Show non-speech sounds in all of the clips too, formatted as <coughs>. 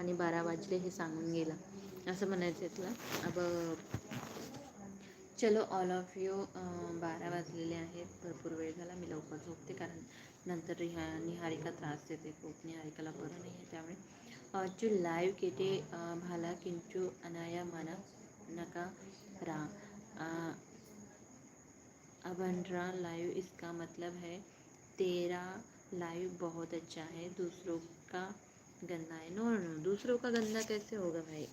आणि बारा वाजले हे सांगून गेला. असं म्हणायचं आहे तुला. अब चलो ऑल ऑफ यू बारा वाजलेले आहेत. भरपूर वेळ झाला. मी लवकर झोपते कारण नंतर रिहा निहारिका त्रास देते. खूप निहारिकाला बरं नाही आहे त्यामुळे. चू लाईव्ह केटे भाला किंचू अनाया मना नका रा. अ, अबनरा लाइव इसका मतलब है तेरा लाइव बहुत अच्छा है. दूसरों का गंदा है। नो नो दूसरों का गंदा कैसे होगा भाई?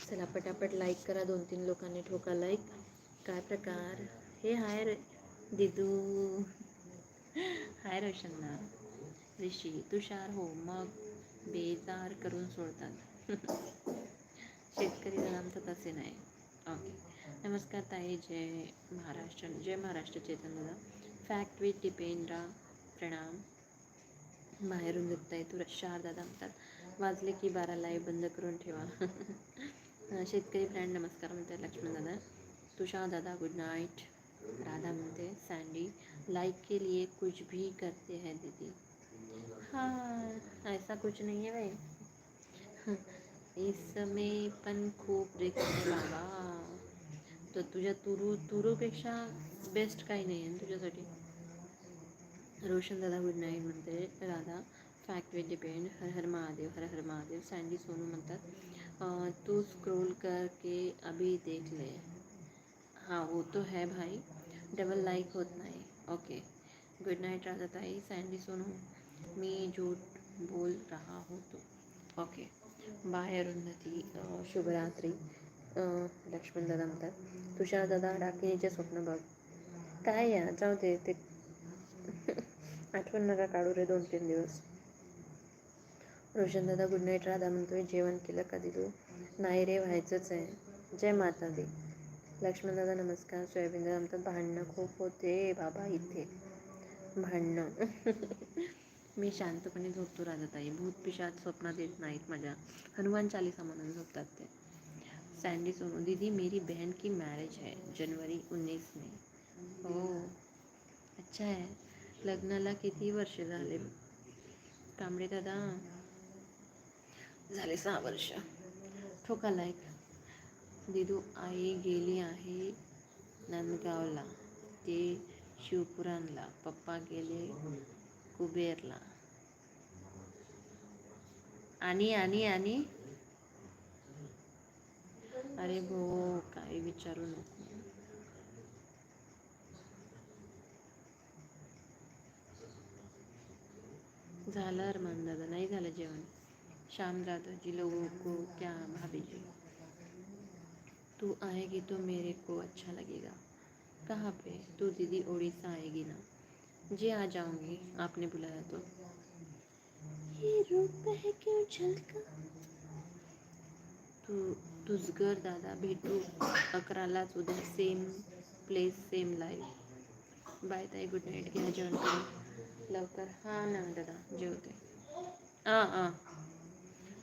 चला पटापट लाईक करा दोन तीन लोकांनी ठोका लाईक काय प्रकार? हे हाय दिदू. हाय रोशन्ना. ऋषी तुषार हो मग बेजार करून सोडतात. शेतकरी जणांचं तसे नाही. ओके नमस्कार ताई जय महाराष्ट्र जय महाराष्ट्र चेतन दादा. फॅक्ट विथ डिपेंड्रा प्रणाम. बाहेरून दिसताय तू शार दादा म्हणतात वाजले की बारा लाईव्ह बंद करून ठेवा. शेतकरी फ्रेंड नमस्कार म्हणते लक्ष्मण दादा. तुषार दादा गुड नाईट राधा म्हणते सँडी लाइक के लिए कुछ भी करते हैं दीदी. हाँ ऐसा कुछ नहीं है भाई. इसमें पण खूप रिक्स बाबा. तर तुझ्या तुरू तुरूपेक्षा बेस्ट काही नाही आहे तुझ्यासाठी? रोशन दादा गुड नाईट म्हणते. राधा फॅक्ट विथ डिपेंड हर हर महादेव हर हर महादेव सँडी सोनू म्हणतात. तू स्क्रोल करके अभी देख ले. हां वो तो है भाई. डबल लाईक होत नाही. ओके. गुड नाईट राधा ताई सँडी सोनू. मी झूठ बोल रहा होतो तो. ओके. बाय अरुंधती शुभरात्री. लक्ष्मण दादा म्हणतात. तुषार दादा डाकिणीचे स्वप्न बघ. काय या? जाऊ दे ते आठवण नका काढू रे दोन तीन दिवस. रोशन दादा गुड नाईट राधा म्हणतोय जेवण केलं कधी तू नाही रे व्हायचंच आहे. जय माता दी. लक्ष्मण दादा नमस्कार सोयाबीन दादा म्हणतात भांडणं खूप होते. बाबा इथे. भांडणं. <laughs> मी शांतपणे झोपतो राधाताई. भूत पिशात स्वप्नात येत नाहीत माझ्या. हनुमान चालीसा म्हणून झोपतात ते. सैंडी सोनू दीदी मेरी बहन की मैरिज है जनवरी उन्नीस में. ओ हो. अच्छा आहे. लग्नाला किती वर्ष झाले? कांबळे दादा. झाले सहा वर्ष. ठोका लाईक दिदू आई गेली आहे नंदगावला. ते शिवपुराणला. पप्पा गेले कुबेरला. आणि आणि आणि? अरे भो काही विचारू नको. झालं अरमान दादा नाही झालं जेवण. श्याम दादाजी लोगों को क्या भाभी जी तू आएगी तो मेरे को अच्छा लगेगा. कहाँ पे? तू दीदी उड़ीसा आएगी ना. जी आ जाऊंगी आपने बुलाया तो. ये रूप है क्यों झलका? तू तुझगर दादा भेटू अकरालाच उद्या same place same life bye ताई गुड नाईट घ्या जेवण करून. लवकर. हां ना दादा. जेवते. हां हां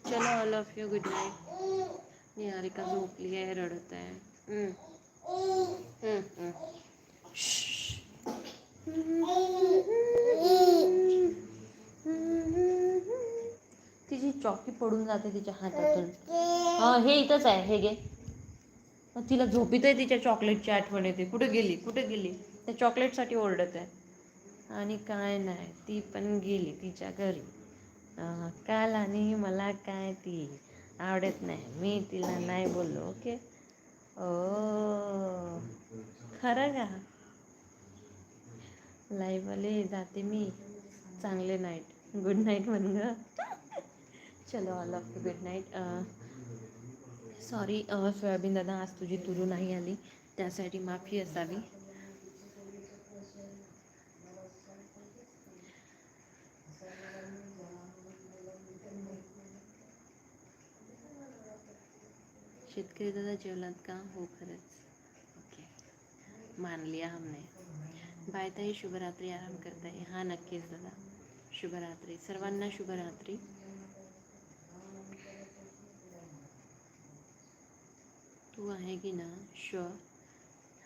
चलो all of you good night Niharika झोपली आहे रडत आहे. तिची चॉकी पडून जाते तिच्या हातातून. हां हे इथंच आहे हे घे. तिला झोपीत आहे तिच्या चॉकलेटची आठवण येते. कुठे गेली? कुठे गेली? त्या चॉकलेटसाठी ओरडत आहे. आणि काय नाही ती पण गेली तिच्या घरी. काल आणि मला काय ती आवडत नाही मी तिला नाही बोललो ओके? ओ खरं का? लाईव्हवाले जाते मी. चांगले नाईट. गुड नाईट म्हण ग. चलो all of good night. Sorry soybean दादा आज तुझी तुरू नाही आली. त्यासाठी माफी असावी. शेतकरी दादा जेवलात का? हो, खरंच. ओके. मान लिया हमने. बाय ताई शुभरात्री आराम करताय. हा, नक्कीच दादा. शुभरात्री. सर्वांना शुभरात्री. तू आहेगी ना? शुअर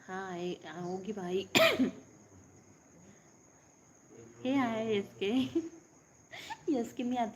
हाँ आए आओगी भाई. <coughs> हे आहे, एस के. <laughs> एस के मी आता